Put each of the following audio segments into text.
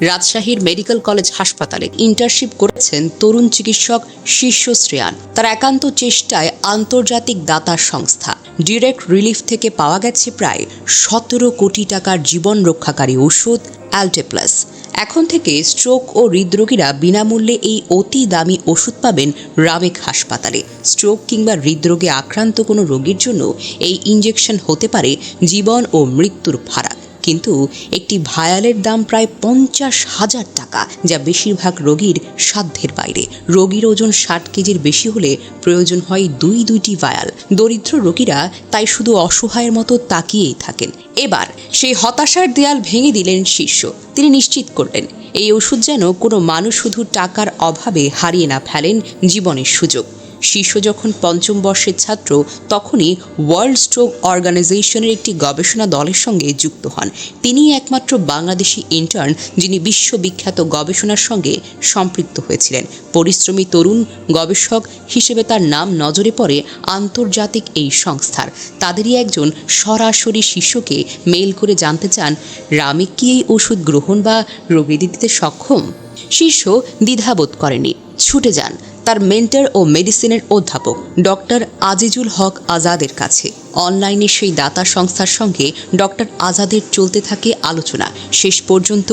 রাজশাহীর medical college হাসপাতালে internship করেছেন তরুণ চিকিৎসক শীর্ষ শ্রেয়ান। তার একান্ত চেষ্টায় আন্তর্জাতিক দাতা সংস্থা। ডিরেক্ট রিলিফ থেকে পাওয়া গেছে প্রায় সতেরো কোটি টাকার জীবন রক্ষাকারী ওষুধ অ্যালটেপ্লাস এখন থেকে স্ট্রোক ও হৃদরোগীরা বিনামূল্যে এই অতি দামি ওষুধ পাবেন রামেক হাসপাতালে। স্ট্রোক কিংবা হৃদরোগে আক্রান্ত কোনো রোগীর জন্য এই ইঞ্জেকশন হতে পারে জীবন ও মৃত্যুর ফারাক কিন্তু একটি ভায়ালের দাম প্রায় পঞ্চাশ হাজার টাকা, যা বেশিরভাগ রোগীর সাধ্যের বাইরে। রোগীর ওজন ষাট কেজির বেশি হলে প্রয়োজন হয় দুই দুইটি ভায়াল। দরিদ্র রোগীরা তাই শুধু অসহায়ের মতো তাকিয়েই থাকেন। এবার সেই হতাশার দেয়াল ভেঙে দিলেন শীর্ষ। তিনি নিশ্চিত করলেন, এই ওষুধ যেন কোনো মানুষ শুধু টাকার অভাবে হারিয়ে না ফেলেন জীবনের সুযোগ। শিশু যখন পঞ্চম বর্ষের ছাত্র, তখনই ওয়ার্ল্ড স্ট্রোক অর্গানাইজেশনের একটি গবেষণা দলের সঙ্গে যুক্ত হন। তিনিই একমাত্র বাংলাদেশি ইন্টার্ন যিনি বিশ্ববিখ্যাত গবেষণার সঙ্গে সম্পৃক্ত হয়েছিলেন। পরিশ্রমী তরুণ গবেষক হিসেবে তার নাম নজরে পড়ে আন্তর্জাতিক এই সংস্থার। তাদেরই একজন সরাসরি শিষ্যকে মেইল করে জানতে চান রামে কি এই ওষুধ গ্রহণ বা রোগী দিতে সক্ষম? শিষ্য দ্বিধাবোধ করেনি, ছুটে যান। তার মেন্টার ও মেডিসিনের অধ্যাপক ডক্টর আজিজুল হক আজাদের কাছে। অনলাইনে সেই দাতা সংস্থার সঙ্গে ডক্টর আজাদের চলতে থাকে আলোচনা। শেষ পর্যন্ত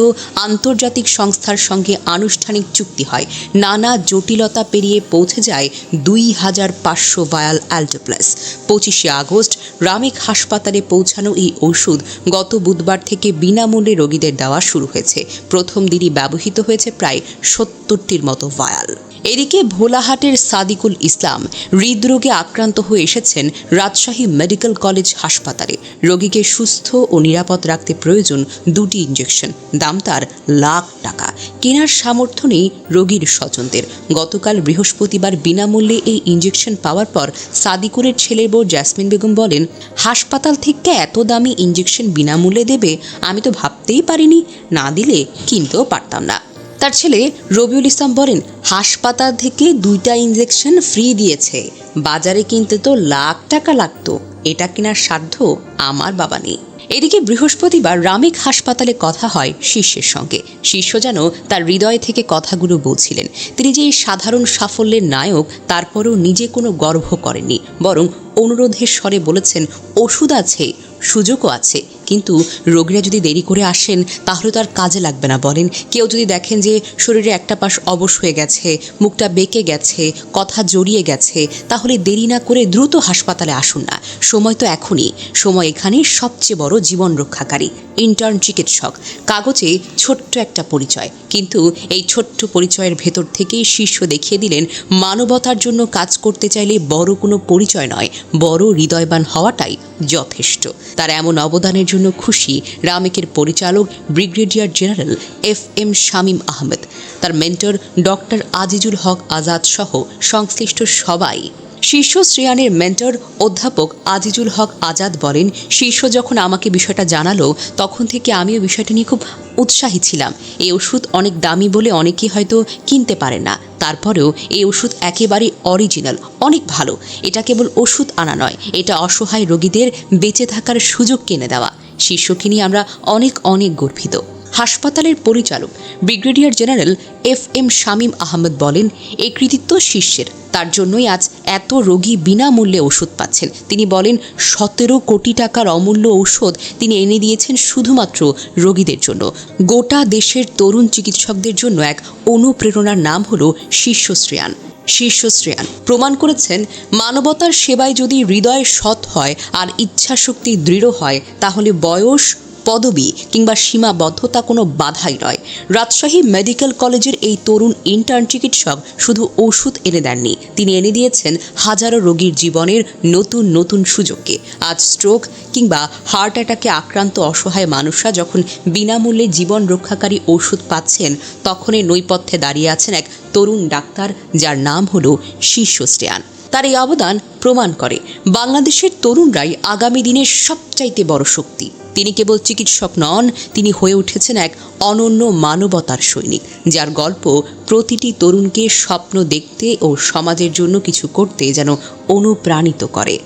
আন্তর্জাতিক সংস্থার সঙ্গে আনুষ্ঠানিক চুক্তি হয়। নানা জটিলতা পেরিয়ে পৌঁছে যায় দুই হাজার পাঁচশো ভায়াল অ্যাল্টোপ্লাস। পঁচিশে আগস্ট রামেক হাসপাতালে পৌঁছানো এই ওষুধ গত বুধবার থেকে বিনামূল্যে রোগীদের দেওয়া শুরু হয়েছে। প্রথম দিনই ব্যবহৃত হয়েছে প্রায় সত্তরটির মতো ভায়াল। এদিকে ভোলাহাটের সাদিকুল ইসলাম হৃদরোগে আক্রান্ত হয়ে এসেছেন রাজশাহী মেডিকেল কলেজ হাসপাতালে। রোগীকে সুস্থ ও নিরাপদ রাখতে প্রয়োজন দুটি ইঞ্জেকশন দাম তার লাখ টাকা। কেনার সামর্থ্য নেই রোগীর স্বজনদের। গতকাল বৃহস্পতিবার বিনামূল্যে এই ইঞ্জেকশন পাওয়ার পর সাদিকুলের ছেলের বউ জ্যাসমিন বেগম বলেন, হাসপাতাল থেকে এত দামি ইঞ্জেকশন বিনামূল্যে দেবে আমি তো ভাবতেই পারিনি। না দিলে কিনতেও পারতাম না। তার ছেলে রবিউল ইসলাম বলেন, হাসপাতাল থেকে দুইটা ইঞ্জেকশন ফ্রি দিয়েছে। বাজারে কিনতে তো লাখ টাকা লাগতো। এটা কেনার সাধ্য আমার বাবা নেই। এদিকে বৃহস্পতিবার রামিক হাসপাতালে কথা হয় শিষ্যের সঙ্গে। শিষ্য যেন তার হৃদয় থেকে কথাগুলো বলছিলেন। তিনি যে সাধারণ সাফল্যের নায়ক, তারপরেও নিজে কোনো গর্ব করেননি। বরং অনুরোধের স্বরে বলেছেন, ওষুধ আছে, সুযোগও আছে। কিন্তু রোগীরা যদি দেরি করে আসেন, তাহলে তো আর কাজে লাগবে না বলেন। কেউ যদি দেখেন যে শরীরে একটা পাশ অবশ হয়ে গেছে, মুখটা বেঁকে গেছে, কথা জড়িয়ে গেছে, তাহলে দেরি না করে দ্রুত হাসপাতালে আসুন না। সময় তো এখনই। সময় এখানে সবচেয়ে বড় জীবন রক্ষাকারী ইন্টার্ন চিকিৎসক। কাগজে ছোট্ট একটা পরিচয়। কিন্তু এই ছোট্ট পরিচয়ের ভেতর থেকেই শীর্ষ দেখিয়ে দিলেন, মানবতার জন্য কাজ করতে চাইলে বড় কোনো পরিচয় নয়, বড় হৃদয়বান হওয়াটাই যথেষ্ট। তার এমন অবদানের জন্য খুশি রামেকের পরিচালক brigadier general F M Shamim Ahmed. তার মেন্টর ডক্টর আজিজুল হক আজাদ সহ সংশ্লিষ্ট সবাই। শীর্ষ শ্রেয়ানের মেন্টর অধ্যাপক আজিজুল হক আজাদ বলেন, শীর্ষ যখন আমাকে বিষয়টা জানালো, তখন থেকে আমিও বিষয়টা নিয়ে খুব উৎসাহী ছিলাম। এই ওষুধ অনেক দামি বলে অনেকেই হয়তো কিনতে পারে না। তারপরেও এই ওষুধ একেবারে অরিজিনাল অনেক ভালো। এটা কেবল ওষুধ আনা নয়, এটা অসহায় রোগীদের বেঁচে থাকার সুযোগ কিনে দেওয়া। শীর্ষকে নিয়ে আমরা অনেক অনেক গর্বিত। হাসপাতালের পরিচালক, brigadier general F M Shamim Ahmed বলেন এই কৃতিত্ব শিষ্যের তার জন্যই আজ এত রোগী বিনামূল্যে ওষুধ পাচ্ছেন। তিনি বলেন, সতেরো কোটি টাকার অমূল্য ঔষধ তিনি এনে দিয়েছেন শুধুমাত্র রোগীদের জন্য। গোটা দেশের তরুণ চিকিৎসকদের জন্য এক অনুপ্রেরণার নাম হল শীর্ষশ্রেয়ান। শীর্ষশ্রেয়ান। প্রমাণ করেছেন, মানবতার সেবায় যদি হৃদয় সৎ হয় আর ইচ্ছাশক্তি দৃঢ় হয়, তাহলে বয়স পদবি কিংবা সীমাবদ্ধতা কোনো বাধাই নয়। রাজশাহী মেডিকেল কলেজের এই তরুণ ইন্টার্ন চিকিৎসক শুধু ওষুধ এনে দেননি, তিনি এনে দিয়েছেন হাজারো রোগীর জীবনের নতুন নতুন সুযোগকে। আজ স্ট্রোক কিংবা হার্ট অ্যাটাকে আক্রান্ত অসহায় মানুষরা যখন বিনামূল্যে জীবন রক্ষাকারী ওষুধ পাচ্ছেন, তখনই নৈপথ্যে দাঁড়িয়ে আছেন এক তরুণ ডাক্তার যার নাম হল শীর্ষ শীর্ষশ্রেয়ান। তার এই অবদান প্রমাণ করে। বাংলাদেশের তরুণরাই আগামী দিনের সবচাইতে বড় শক্তি। তিনি কেবল চিকিৎসক নন, তিনি হয়ে উঠেছেন এক অনন্য মানবতার সৈনিক, যার গল্প প্রতিটি তরুণকে স্বপ্ন দেখতে ও সমাজের জন্য কিছু করতে যেন অনুপ্রাণিত করে।